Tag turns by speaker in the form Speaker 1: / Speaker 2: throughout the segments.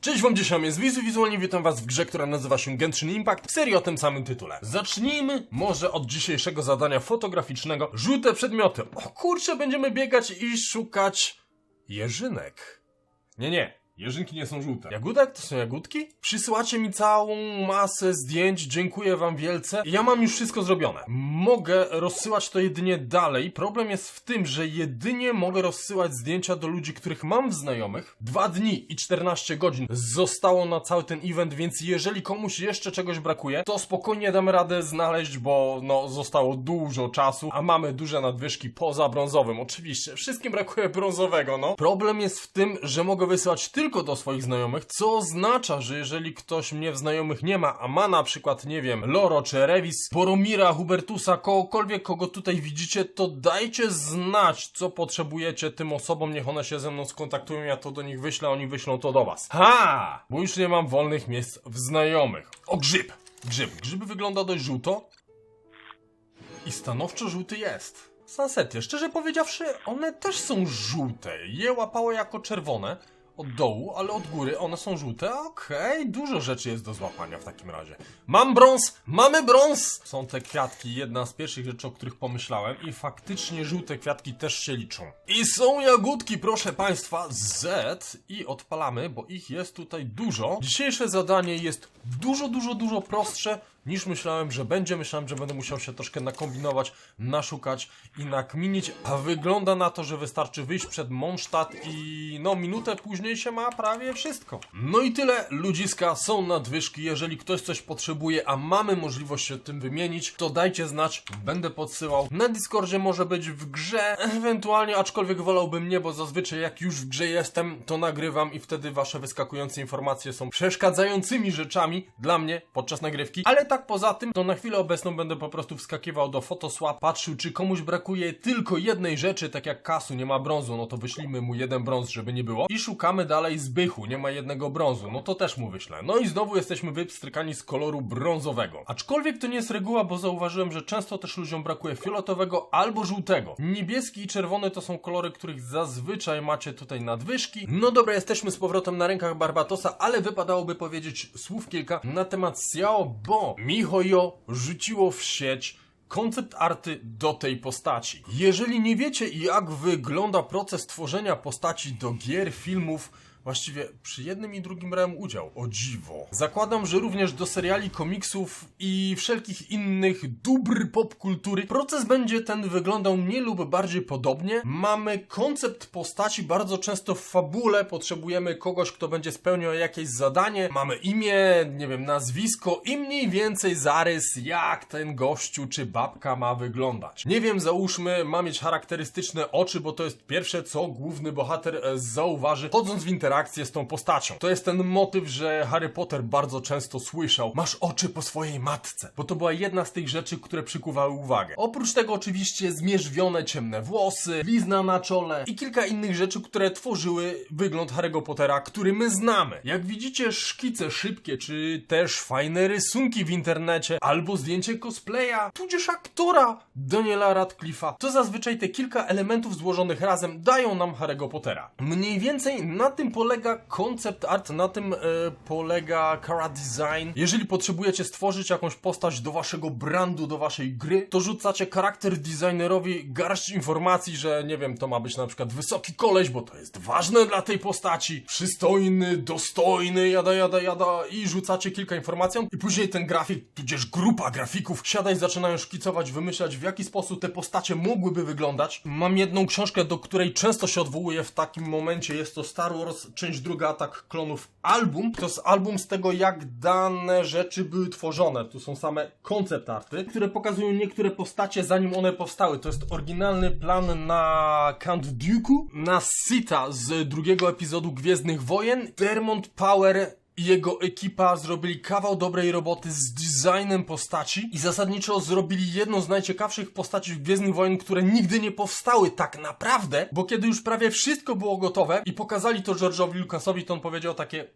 Speaker 1: Cześć wam, dzisiaj jest Wizu, wizualnie witam was w grze, która nazywa się Genshin Impact, w serii o tym samym tytule. Zacznijmy może od dzisiejszego zadania fotograficznego. Żółte przedmioty. O kurczę, będziemy biegać i szukać... jeżynek. Nie, nie. Jeżynki nie są żółte. Jagódek to są jagódki? Przysyłacie mi całą masę zdjęć, dziękuję wam wielce. Ja mam już wszystko zrobione. Mogę rozsyłać to jedynie dalej. Problem jest w tym, że jedynie mogę rozsyłać zdjęcia do ludzi, których mam w znajomych. Dwa dni i 14 godzin zostało na cały ten event, więc jeżeli komuś jeszcze czegoś brakuje, to spokojnie damy radę znaleźć, bo no zostało dużo czasu, a mamy duże nadwyżki poza brązowym. Oczywiście, wszystkim brakuje brązowego, no. Problem jest w tym, że mogę wysyłać tylko do swoich znajomych, co oznacza, że jeżeli ktoś mnie w znajomych nie ma, a ma na przykład, nie wiem, Loro czy Revis, Boromira, Hubertusa, kogokolwiek, kogo tutaj widzicie, to dajcie znać, co potrzebujecie tym osobom, niech one się ze mną skontaktują, ja to do nich wyślę, oni wyślą to do was. Ha! Bo już nie mam wolnych miejsc w znajomych. O, grzyb! Grzyb. Grzyb wygląda dość żółto. I stanowczo żółty jest. Sunsety, szczerze powiedziawszy, one też są żółte. Je łapało jako czerwone od dołu, ale od góry one są żółte. Okej, dużo rzeczy jest do złapania w takim razie. Mam brąz! Mamy brąz! Są te kwiatki, jedna z pierwszych rzeczy, o których pomyślałem i faktycznie żółte kwiatki też się liczą. I są jagódki, proszę Państwa, Z i odpalamy, bo ich jest tutaj dużo. Dzisiejsze zadanie jest dużo, dużo, dużo prostsze niż myślałem, że będzie. Myślałem, że będę musiał się troszkę nakombinować, naszukać i nakminić, a wygląda na to, że wystarczy wyjść przed Mondstadt i no minutę później się ma prawie wszystko. No i tyle, ludziska, są nadwyżki, jeżeli ktoś coś potrzebuje, a mamy możliwość się tym wymienić, to dajcie znać, będę podsyłał. Na Discordzie może być w grze, ewentualnie, aczkolwiek wolałbym nie, bo zazwyczaj jak już w grze jestem, to nagrywam i wtedy wasze wyskakujące informacje są przeszkadzającymi rzeczami dla mnie podczas nagrywki, ale tak poza tym, to na chwilę obecną będę po prostu wskakiwał do Photoswap, patrzył, czy komuś brakuje tylko jednej rzeczy, tak jak kasu, nie ma brązu, no to wyślijmy mu jeden brąz, żeby nie było. I szukamy dalej zbychu, nie ma jednego brązu, no to też mu wyślę. No i znowu jesteśmy wypstrykani z koloru brązowego. Aczkolwiek to nie jest reguła, bo zauważyłem, że często też ludziom brakuje fioletowego albo żółtego. Niebieski i czerwony to są kolory, których zazwyczaj macie tutaj nadwyżki. No dobra, jesteśmy z powrotem na rękach Barbatosa, ale wypadałoby powiedzieć słów kilka na temat Xiao, bo MiHoYo rzuciło w sieć koncept arty do tej postaci. Jeżeli nie wiecie jak wygląda proces tworzenia postaci do gier, filmów, Właściwie przy jednym i drugim brałem udział, o dziwo. Zakładam, że również do seriali, komiksów i wszelkich innych dóbr popkultury proces będzie ten wyglądał mniej lub bardziej podobnie. Mamy koncept postaci, bardzo często w fabule potrzebujemy kogoś, kto będzie spełniał jakieś zadanie. Mamy imię, nie wiem, nazwisko i mniej więcej zarys, jak ten gościu czy babka ma wyglądać. Nie wiem, załóżmy, ma mieć charakterystyczne oczy, bo to jest pierwsze, co główny bohater e, zauważy, chodząc w interakcję z tą postacią. To jest ten motyw, że Harry Potter bardzo często słyszał masz oczy po swojej matce, bo to była jedna z tych rzeczy, które przykuwały uwagę. Oprócz tego oczywiście zmierzwione ciemne włosy, blizna na czole i kilka innych rzeczy, które tworzyły wygląd Harry'ego Pottera, który my znamy. Jak widzicie szkice szybkie, czy też fajne rysunki w internecie, albo zdjęcie cosplaya, tudzież aktora Daniela Radcliffe'a, to zazwyczaj te kilka elementów złożonych razem dają nam Harry'ego Pottera. Mniej więcej na tym polega koncept art, na tym e, polega cara design. Jeżeli potrzebujecie stworzyć jakąś postać do waszego brandu, do waszej gry, to rzucacie charakter designerowi garść informacji, że nie wiem, to ma być na przykład wysoki koleś, bo to jest ważne dla tej postaci, przystojny, dostojny, jada, jada, jada i rzucacie kilka informacji i później ten grafik, tudzież grupa grafików siada i zaczynają szkicować, wymyślać w jaki sposób te postacie mogłyby wyglądać. Mam jedną książkę, do której często się odwołuję w takim momencie, jest to Star Wars, część druga, Atak Klonów album. To jest album z tego, jak dane rzeczy były tworzone. Tu są same koncept arty, które pokazują niektóre postacie, zanim one powstały. To jest oryginalny plan na Count Dooku, na Sita z drugiego epizodu Gwiezdnych Wojen. Dermont Power i jego ekipa zrobili kawał dobrej roboty z designem postaci i zasadniczo zrobili jedną z najciekawszych postaci w Gwiezdnych Wojen, które nigdy nie powstały tak naprawdę, bo kiedy już prawie wszystko było gotowe i pokazali to George'owi Lucasowi, to on powiedział takie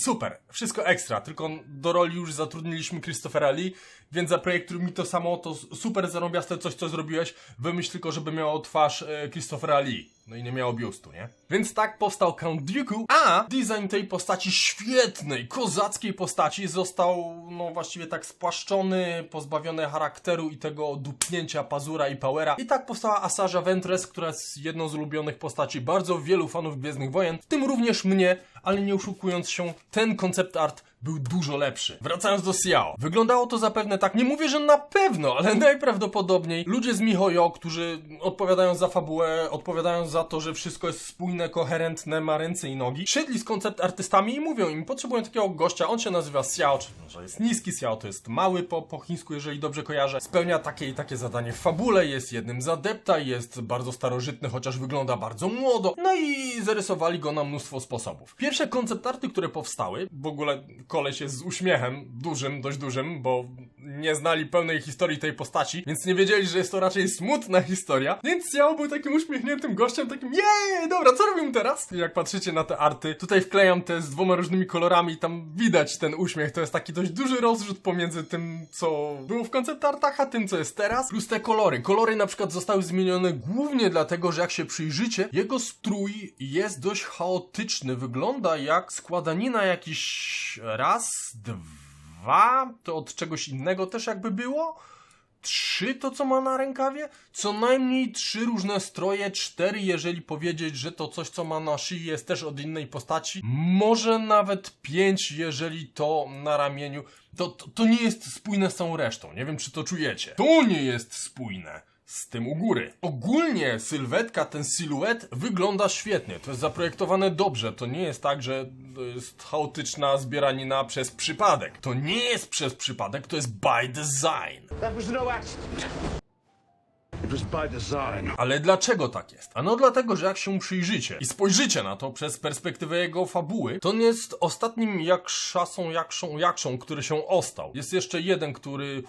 Speaker 1: Super, wszystko ekstra, tylko do roli już zatrudniliśmy Christophera Lee, więc zaprojektuj mi to samo, to super zarąbiaste coś, co zrobiłeś, wymyśl tylko, żeby miało twarz e, Christophera Lee. No i nie miało biustu, nie? Więc tak powstał Count Dooku, a design tej postaci świetnej, kozackiej postaci został, no właściwie tak spłaszczony, pozbawiony charakteru i tego dupnięcia pazura i powera. I tak powstała Asarza Ventress, która jest jedną z ulubionych postaci bardzo wielu fanów Gwiezdnych Wojen, w tym również mnie, ale nie oszukując się, ten koncept art był dużo lepszy. Wracając do Xiao. Wyglądało to zapewne tak, nie mówię, że na pewno, ale najprawdopodobniej ludzie z MiHoYo, którzy odpowiadają za fabułę, odpowiadają za to, że wszystko jest spójne, koherentne, ma ręce i nogi, siedli z koncept artystami i mówią im, potrzebują takiego gościa, on się nazywa Xiao, czy że jest niski Xiao, to jest mały po, po chińsku, jeżeli dobrze kojarzę, spełnia takie i takie zadanie w fabule, jest jednym z adepta, jest bardzo starożytny, chociaż wygląda bardzo młodo, no i zarysowali go na mnóstwo sposobów. Pierwsze koncept arty, które powstały, w ogóle koleś jest z uśmiechem, dużym, dość dużym, bo nie znali pełnej historii tej postaci, więc nie wiedzieli, że jest to raczej smutna historia, więc Xiao był takim uśmiechniętym gościem, takim jej, dobra, co robimy teraz? I jak patrzycie na te arty, tutaj wklejam te z dwoma różnymi kolorami, tam widać ten uśmiech, to jest taki dość duży rozrzut pomiędzy tym, co było w koncept artach, a tym, co jest teraz, plus te kolory. Kolory na przykład zostały zmienione głównie dlatego, że jak się przyjrzycie, jego strój jest dość chaotyczny, wygląda jak składanina jakiś raz, dwa, to od czegoś innego też jakby było, trzy to, co ma na rękawie? Co najmniej trzy różne stroje, cztery, jeżeli powiedzieć, że to coś, co ma na szyi jest też od innej postaci. Może nawet pięć, jeżeli to na ramieniu. To, to, to nie jest spójne z całą resztą. Nie wiem, czy to czujecie. To nie jest spójne z tym u góry. Ogólnie sylwetka, ten siluet wygląda świetnie. To jest zaprojektowane dobrze. To nie jest tak, że to jest chaotyczna zbieranina przez przypadek. To nie jest przez przypadek, to jest by design.
Speaker 2: That was no accident. It was by design.
Speaker 1: Ale dlaczego tak jest? Ano dlatego, że jak się przyjrzycie i spojrzycie na to przez perspektywę jego fabuły, to on jest ostatnim jakszasą, jakszą, jakszą, który się ostał. Jest jeszcze jeden, który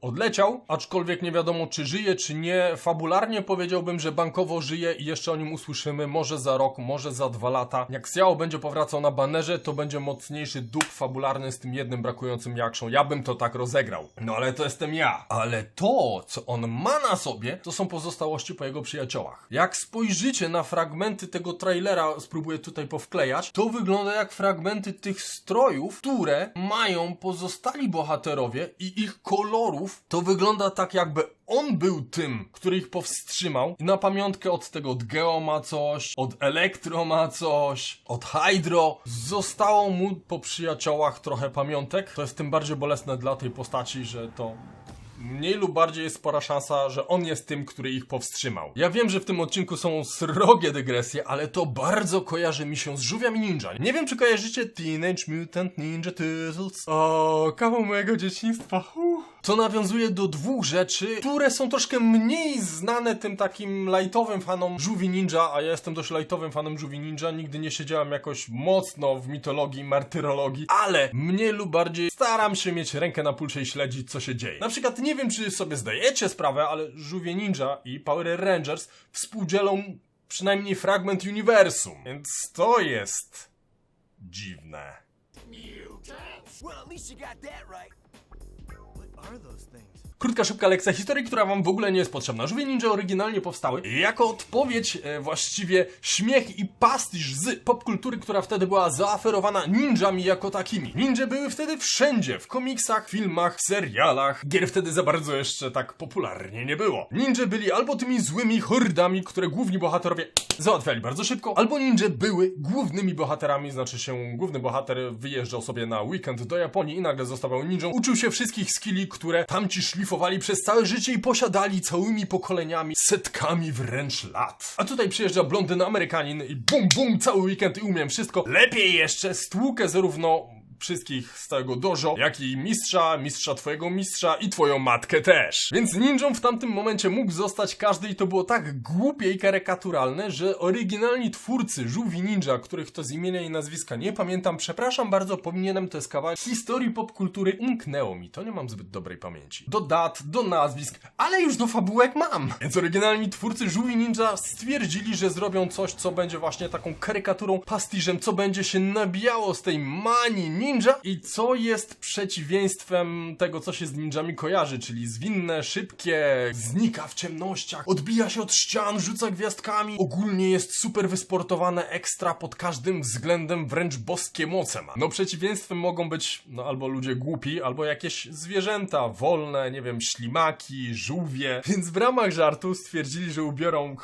Speaker 1: odleciał, aczkolwiek nie wiadomo czy żyje, czy nie. Fabularnie powiedziałbym, że bankowo żyje i jeszcze o nim usłyszymy może za rok, może za dwa lata. Jak Xiao będzie powracał na banerze, to będzie mocniejszy dup fabularny z tym jednym brakującym jakszą. Ja bym to tak rozegrał. No ale to jestem ja. Ale to, co on ma na sobie, to są pozostałości po jego przyjaciołach. Jak spojrzycie na fragmenty tego trailera, spróbuję tutaj powklejać, to wygląda jak fragmenty tych strojów, które mają pozostali bohaterowie i ich kolorów. To wygląda tak, jakby on był tym, który ich powstrzymał. I na pamiątkę od tego od Geo ma coś, od Elektro ma coś, od Hydro. Zostało mu po przyjaciołach trochę pamiątek. To jest tym bardziej bolesne dla tej postaci, że to mniej lub bardziej jest spora szansa, że on jest tym, który ich powstrzymał. Ja wiem, że w tym odcinku są srogie dygresje, ale to bardzo kojarzy mi się z żółwiami ninja. Nie wiem, czy kojarzycie Teenage Mutant Ninja Turtles. O, kawał mojego dzieciństwa. Uff. To nawiązuje do dwóch rzeczy, które są troszkę mniej znane tym takim lightowym fanom żółwi ninja, a ja jestem dość lightowym fanem żółwi ninja. Nigdy nie siedziałem jakoś mocno w mitologii, martyrologii, ale mniej lub bardziej staram się mieć rękę na pulsie i śledzić, co się dzieje. Na przykład nie wiem, czy sobie zdajecie sprawę, ale żółwie ninja i Power Rangers współdzielą przynajmniej fragment uniwersum, więc to jest dziwne.
Speaker 3: Well, at least you got that right. are those
Speaker 1: Krótka, szybka lekcja historii, która wam w ogóle nie jest potrzebna. Żółwie ninja oryginalnie powstały jako odpowiedź, e, właściwie śmiech i pastisz z popkultury, która wtedy była zaoferowana ninjami jako takimi. Ninja były wtedy wszędzie, w komiksach, filmach, serialach. Gier wtedy za bardzo jeszcze tak popularnie nie było. Ninja byli albo tymi złymi hordami, które główni bohaterowie załatwiali bardzo szybko, albo ninja były głównymi bohaterami, znaczy się główny bohater wyjeżdżał sobie na weekend do Japonii i nagle zostawał ninją. Uczył się wszystkich skilli, które tamci szlifowali przez całe życie i posiadali całymi pokoleniami, setkami wręcz lat. A tutaj przyjeżdża blondyn Amerykanin i bum bum cały weekend i umiem wszystko. Lepiej jeszcze stłukę zarówno wszystkich z całego dojo, jak i mistrza, mistrza twojego mistrza i twoją matkę też. Więc ninją w tamtym momencie mógł zostać każdy i to było tak głupie i karykaturalne, że oryginalni twórcy żółwi ninja, których to z imienia i nazwiska nie pamiętam, przepraszam bardzo, powinienem to kawałek historii popkultury, umknęło mi, to nie mam zbyt dobrej pamięci. Do dat, do nazwisk, ale już do fabułek mam. Więc oryginalni twórcy żółwi ninja stwierdzili, że zrobią coś, co będzie właśnie taką karykaturą, pastiżem, co będzie się nabijało z tej manii ninja? I co jest przeciwieństwem tego, co się z ninjami kojarzy, czyli zwinne, szybkie, znika w ciemnościach, odbija się od ścian, rzuca gwiazdkami, ogólnie jest super wysportowane, ekstra pod każdym względem, wręcz boskie moce ma. No przeciwieństwem mogą być no albo ludzie głupi, albo jakieś zwierzęta wolne, nie wiem, ślimaki, żółwie, więc w ramach żartu stwierdzili, że ubiorą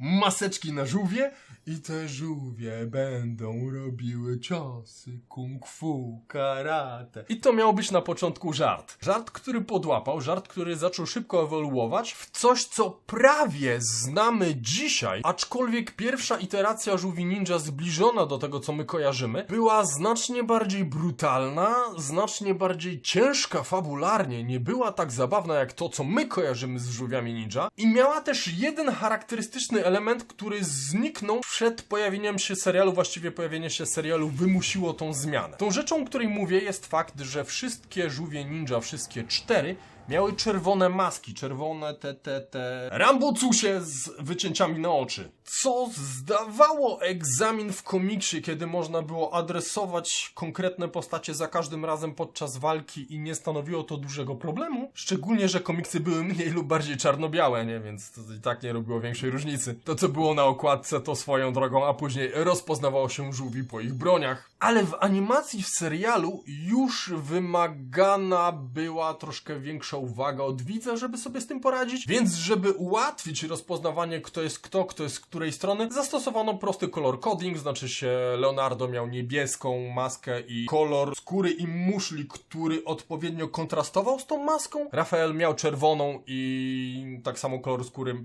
Speaker 1: maseczki na żółwie i te żółwie będą robiły ciosy kung fu, karate. I to miał być na początku żart. Żart, który podłapał, żart, który zaczął szybko ewoluować w coś, co prawie znamy dzisiaj, aczkolwiek pierwsza iteracja żółwi ninja zbliżona do tego, co my kojarzymy, była znacznie bardziej brutalna, znacznie bardziej ciężka fabularnie, nie była tak zabawna jak to, co my kojarzymy z żółwiami ninja i miała też jeden charakterystyczny element, który zniknął przed pojawieniem się serialu, właściwie pojawienie się serialu wymusiło tą zmianę. Tą rzeczą, o której mówię jest fakt, że wszystkie żółwie ninja, wszystkie cztery, miały czerwone maski, czerwone te, te, te rambocusie z wycięciami na oczy. Co zdawało egzamin w komiksie, kiedy można było adresować konkretne postacie za każdym razem podczas walki i nie stanowiło to dużego problemu. Szczególnie, że komiksy były mniej lub bardziej czarno-białe, nie? Więc to i tak nie robiło większej różnicy. To, co było na okładce, to swoją drogą, a później rozpoznawało się żółwi po ich broniach. Ale w animacji w serialu już wymagana była troszkę większa uwaga od widza, żeby sobie z tym poradzić. Więc, żeby ułatwić rozpoznawanie, kto jest kto, kto jest z której strony, zastosowano prosty kolor coding, znaczy się Leonardo miał niebieską maskę i kolor skóry i muszli, który odpowiednio kontrastował z tą maską. Rafael miał czerwoną i tak samo kolor skóry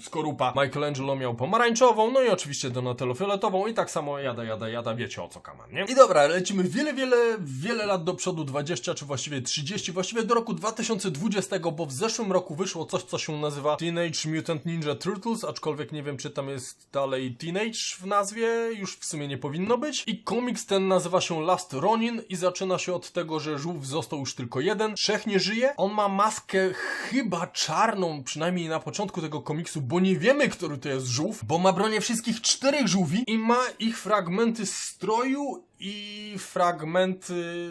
Speaker 1: skorupa. Michelangelo miał pomarańczową, no i oczywiście Donatello fioletową i tak samo jada, jada, jada, wiecie o co kaman, nie? I dobra, lecimy wiele, wiele, wiele lat do przodu, 20 czy właściwie 30, właściwie do roku 2020, bo w zeszłym roku wyszło coś, co się nazywa Teenage Mutant Ninja Turtles, aczkolwiek nie wiem, czy tam jest dalej Teenage w nazwie, już w sumie nie powinno być. I komiks ten nazywa się Last Ronin i zaczyna się od tego, że żółw został już tylko jeden, trzech nie żyje. On ma maskę chyba czarną, przynajmniej na początku tego komiksu, bo nie wiemy, który to jest żółw, bo ma bronię wszystkich czterech żółwi i ma ich fragmenty stroju i fragmenty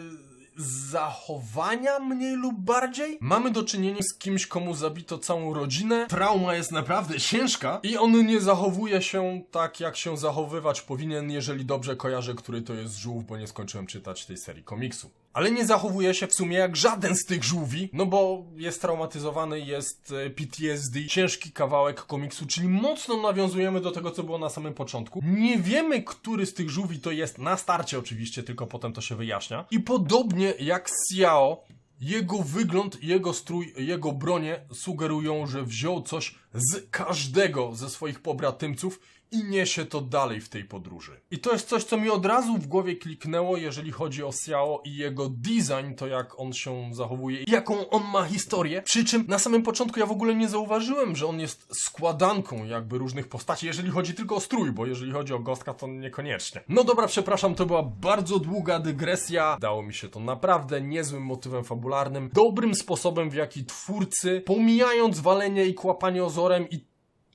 Speaker 1: zachowania mniej lub bardziej. Mamy do czynienia z kimś, komu zabito całą rodzinę. Trauma jest naprawdę ciężka i on nie zachowuje się tak, jak się zachowywać powinien, jeżeli dobrze kojarzę, który to jest żółw, bo nie skończyłem czytać tej serii komiksu. Ale nie zachowuje się w sumie jak żaden z tych żółwi, no bo jest traumatyzowany, jest e, PTSD, ciężki kawałek komiksu, czyli mocno nawiązujemy do tego, co było na samym początku. Nie wiemy, który z tych żółwi to jest na starcie oczywiście, tylko potem to się wyjaśnia. I podobnie jak Xiao, jego wygląd, jego strój, jego bronie sugerują, że wziął coś z każdego ze swoich pobratymców i niesie to dalej w tej podróży. I to jest coś, co mi od razu w głowie kliknęło, jeżeli chodzi o Xiao i jego design, to jak on się zachowuje i jaką on ma historię. Przy czym na samym początku ja w ogóle nie zauważyłem, że on jest składanką jakby różnych postaci, jeżeli chodzi tylko o strój, bo jeżeli chodzi o Gostka, to niekoniecznie. No dobra, przepraszam, to była bardzo długa dygresja. Dało mi się to naprawdę niezłym motywem fabularnym, dobrym sposobem, w jaki twórcy, pomijając walenie i kłapanie ozorem i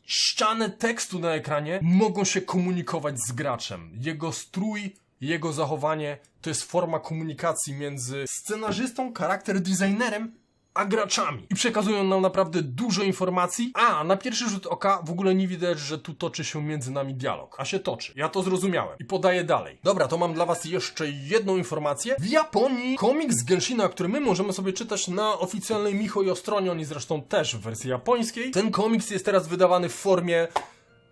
Speaker 1: ścianę tekstu na ekranie mogą się komunikować z graczem. Jego strój, jego zachowanie to jest forma komunikacji między scenarzystą, charakter designerem a graczami. I przekazują nam naprawdę dużo informacji, a na pierwszy rzut oka w ogóle nie widać, że tu toczy się między nami dialog. A się toczy. Ja to zrozumiałem i podaję dalej. Dobra, to mam dla was jeszcze jedną informację. W Japonii komiks Genshina, który my możemy sobie czytać na oficjalnej Miho i Ostronie, oni zresztą też w wersji japońskiej. Ten komiks jest teraz wydawany w formie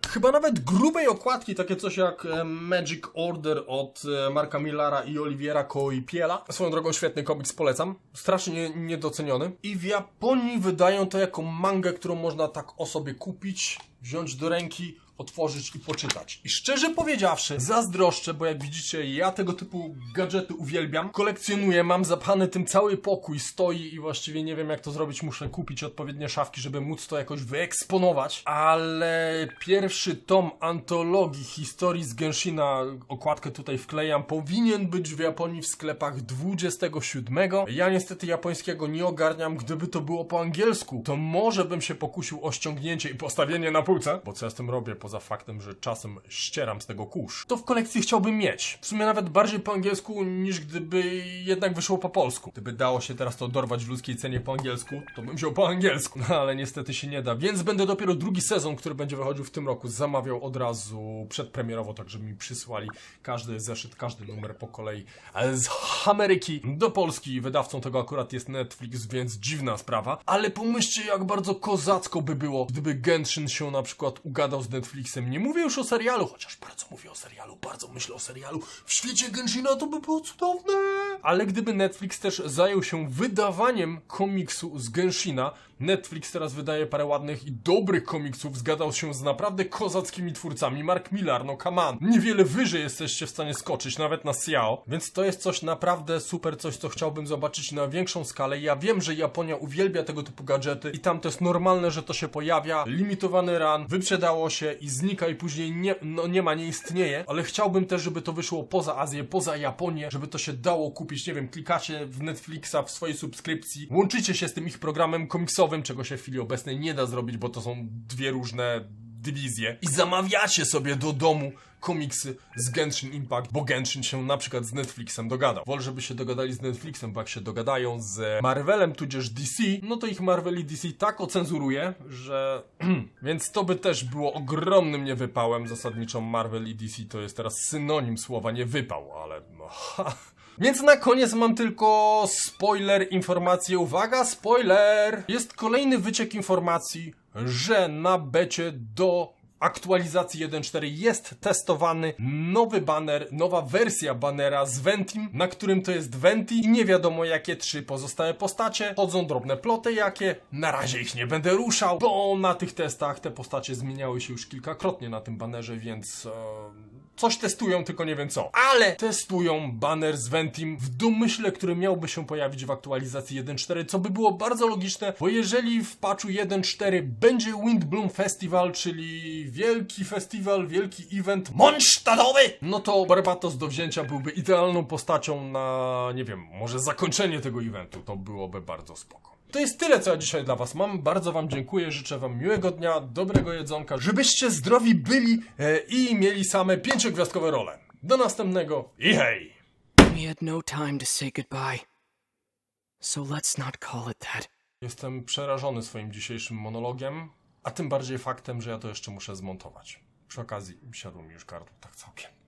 Speaker 1: chyba nawet grubej okładki, takie coś jak e, Magic Order od e, Marka Millara i Oliviera Coipiela. Swoją drogą świetny komiks, polecam. Strasznie niedoceniony. I w Japonii wydają to jako mangę, którą można tak o sobie kupić, wziąć do ręki, otworzyć i poczytać. I szczerze powiedziawszy, zazdroszczę, bo jak widzicie, ja tego typu gadżety uwielbiam. Kolekcjonuję, mam zapchany tym cały pokój, stoi i właściwie nie wiem jak to zrobić. Muszę kupić odpowiednie szafki, żeby móc to jakoś wyeksponować. Ale pierwszy tom antologii historii z Genshina, okładkę tutaj wklejam, powinien być w Japonii w sklepach 27. Ja niestety japońskiego nie ogarniam. Gdyby to było po angielsku, to może bym się pokusił o ściągnięcie i postawienie na półce. Bo co ja z tym robię? Poza faktem, że czasem ścieram z tego kurz, to w kolekcji chciałbym mieć. W sumie nawet bardziej po angielsku, niż gdyby jednak wyszło po polsku. Gdyby dało się teraz to dorwać w ludzkiej cenie po angielsku, to bym wziął po angielsku. No ale niestety się nie da, więc będę dopiero drugi sezon, który będzie wychodził w tym roku, zamawiał od razu przedpremierowo, tak żeby mi przysłali każdy zeszyt, każdy numer po kolei. Z Ameryki do Polski wydawcą tego akurat jest Netflix, więc dziwna sprawa. Ale pomyślcie, jak bardzo kozacko by było, gdyby Genshin się na przykład ugadał z Netflixem. Nie mówię już o serialu, chociaż bardzo mówię o serialu, bardzo myślę o serialu. W świecie Genshina to by było cudowne. Ale gdyby Netflix też zajął się wydawaniem komiksu z Genshina, Netflix teraz wydaje parę ładnych i dobrych komiksów, zgadał się z naprawdę kozackimi twórcami. Mark Millar, no come on. Niewiele wyżej jesteście w stanie skoczyć, nawet na Xiao. Więc to jest coś naprawdę super, coś co chciałbym zobaczyć na większą skalę. Ja wiem, że Japonia uwielbia tego typu gadżety i tam to jest normalne, że to się pojawia. Limitowany run, wyprzedało się i znika i później nie, no nie ma, nie istnieje. Ale chciałbym też, żeby to wyszło poza Azję, poza Japonię, żeby to się dało kupić, nie wiem, klikacie w Netflixa w swojej subskrypcji, łączycie się z tym ich programem komiksowym, czego się w chwili obecnej nie da zrobić, bo to są dwie różne dywizje i zamawiacie sobie do domu komiksy z Genshin Impact, bo Genshin się na przykład z Netflixem dogadał. Wolę, żeby się dogadali z Netflixem, bo jak się dogadają z Marvelem tudzież DC, no to ich Marvel i DC tak ocenzuruje, że... Więc to by też było ogromnym niewypałem. Zasadniczo Marvel i DC to jest teraz synonim słowa nie wypał, ale... No. Więc na koniec mam tylko spoiler, informację. Uwaga, spoiler! Jest kolejny wyciek informacji, że na becie do aktualizacji 1.4 jest testowany nowy banner, nowa wersja banera z Ventim, na którym to jest Venti i nie wiadomo jakie trzy pozostałe postacie. Chodzą drobne ploty jakie, na razie ich nie będę ruszał, bo na tych testach te postacie zmieniały się już kilkakrotnie na tym banerze, więc... E coś testują, tylko nie wiem co. Ale testują banner z Ventim w domyśle, który miałby się pojawić w aktualizacji 1.4, co by było bardzo logiczne, bo jeżeli w patchu 1.4 będzie Windbloom Festival, czyli wielki festiwal, wielki event monsztadowy, no to Barbatos do wzięcia byłby idealną postacią na, nie wiem, może zakończenie tego eventu. To byłoby bardzo spoko. To jest tyle, co ja dzisiaj dla Was mam. Bardzo Wam dziękuję, życzę Wam miłego dnia, dobrego jedzonka, żebyście zdrowi byli e, i mieli same pięciogwiazdkowe role. Do następnego i hej!
Speaker 4: We had no time to say goodbye. So let's not call it that.
Speaker 1: Jestem przerażony swoim dzisiejszym monologiem, a tym bardziej faktem, że ja to jeszcze muszę zmontować. Przy okazji siadło mi już gardło tak całkiem.